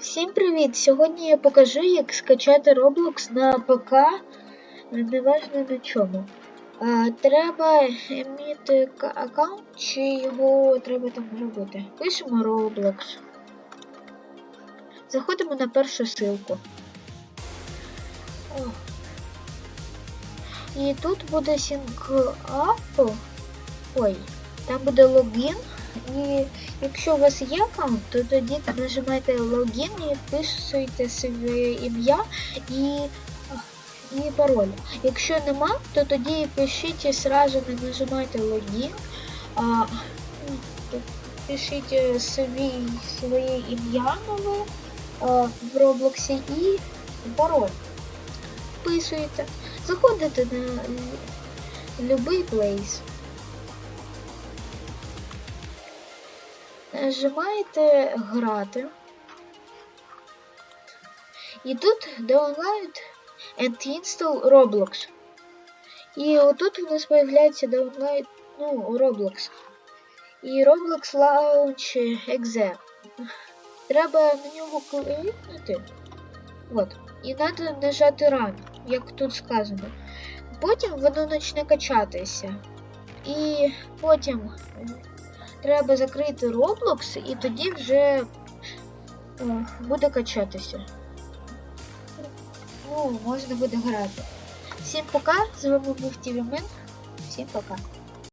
Всім привіт! Сьогодні я покажу, як скачати Roblox на ПК, неважно на чому. А, треба мати аккаунт, чи його треба там робити. Пишемо Roblox. Заходимо на першу ссылку. О. І тут буде сінк-ап. Ой, там буде логін. І якщо у вас є аккаунт, то тоді нажимаєте логін і вписуєте своє ім'я і, і пароль. Якщо нема, то тоді пишіть сразу не нажимайте логін, а пишіть свій, своє ім'я нове а, в Роблоксі і пароль. Вписуєте. Заходите на любий плейс. Нажимаєте грати. І тут download and install Roblox. І отут у нас появляється download, ну, Roblox. І Roblox Launch Exe. Треба на нього кликнути. От. І треба нажати Run, як тут сказано. Потім воно почне качатися. І потім треба закрити Roblox і тоді вже буде качатися. О, можна буде грати. Всім пока, з вами був Тівімен. Всім пока.